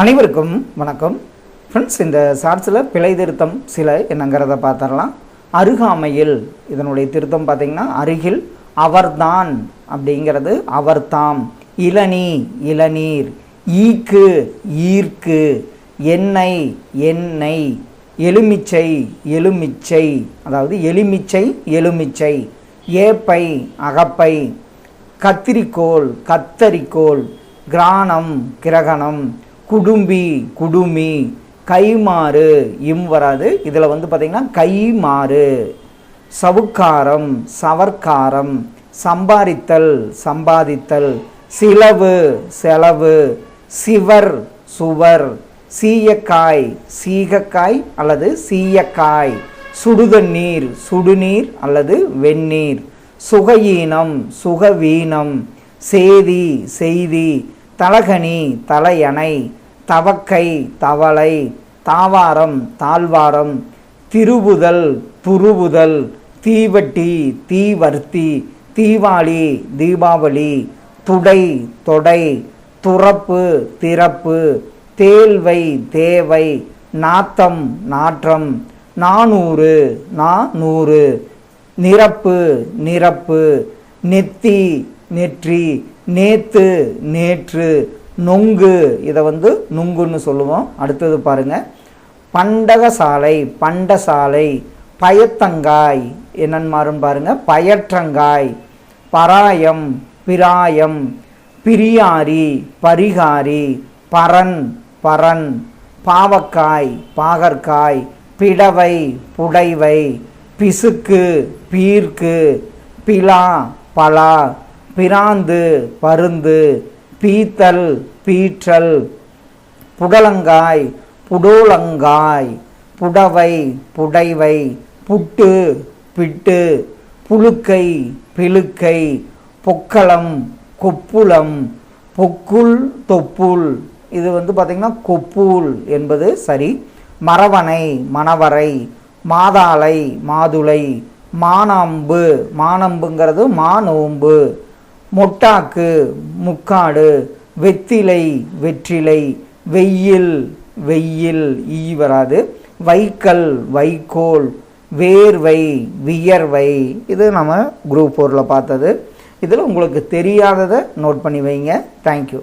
அனைவருக்கும் வணக்கம். ஃப்ரெண்ட்ஸ் இந்த சார்ட்ஸில் பிழை திருத்தம் சில என்னங்கிறத பார்த்துடலாம். அருகாமையில் இதனுடைய திருத்தம் பார்த்திங்கன்னா அருகில் அவர்தான் அப்படிங்கிறது அவர்தாம். இளநீ இளநீர் ஈக்கு ஈர்க்கு எண்ணெய் எண்ணெய் எலுமிச்சை எலுமிச்சை அதாவது எலுமிச்சை எலுமிச்சை ஏப்பை அகப்பை கத்திரிக்கோள் கத்தரிக்கோள் கிரானம் கிரகணம் குடும்பி குடுமி கைமாறு இம் வராது. இதில் வந்து பார்த்திங்கன்னா கைமாறு சவுக்காரம் சவர்க்காரம் சம்பாதித்தல் சம்பாதித்தல் சிலவு செலவு சிவர் சுவர் சீயக்காய் சீகக்காய் அல்லது சீயக்காய் சுடுதண்ணீர் சுடுநீர் அல்லது வெந்நீர் சுகயீனம் சுகவீனம் சேதி செய்தி தலகனி தலையணை தவக்கை தவளை தாவாரம் தாழ்வாரம் திருவுதல் துருவுதல் தீவட்டி தீவர்த்தி தீவாளி தீபாவளி துடை தொடை துறப்பு திறப்பு தேல்வை தேவை நாத்தம் நாற்றம் நானூறு நானூறு நிரப்பு நிரப்பு நெத்தி நெற்றி நேத்து நேற்று நொங்கு இதை வந்து நுங்குன்னு சொல்லுவோம். அடுத்தது பாருங்க. பண்டகசாலை பண்டசாலை பயத்தங்காய் என்னன்னு மாறும் பயற்றங்காய் பராயம் பிராயம் பிரியாரி பரிகாரி பரன் பரன் பாவக்காய் பாகற்காய் பிடவை புடைவை பிசுக்கு பீர்க்கு பிலா பலா பிராந்து பருந்து பீத்தல் பீற்றல் புடலங்காய் புடோலங்காய் புடவை புடைவை புட்டு பிட்டு புழுக்கை பிழுக்கை பொக்களம் கொப்புளம் பொக்குள் தொப்புள். இது வந்து பார்த்திங்கன்னா கொப்பூல் என்பது சரி. மரவனை மணவரை மாதாளை மாதுளை மானாம்பு. மானம்புங்கிறது மானோம்பு. மொட்டாக்கு முக்காடு வெத்திலை வெற்றிலை வெயில் வெயில் ஈ வராது. வைக்கல் வைக்கோல் வேர்வை வியர்வை இது நம்ம குரூப் ஃபோரில் பார்த்தது. இதில் உங்களுக்கு தெரியாததை நோட் பண்ணி வைங்க. தேங்க்யூ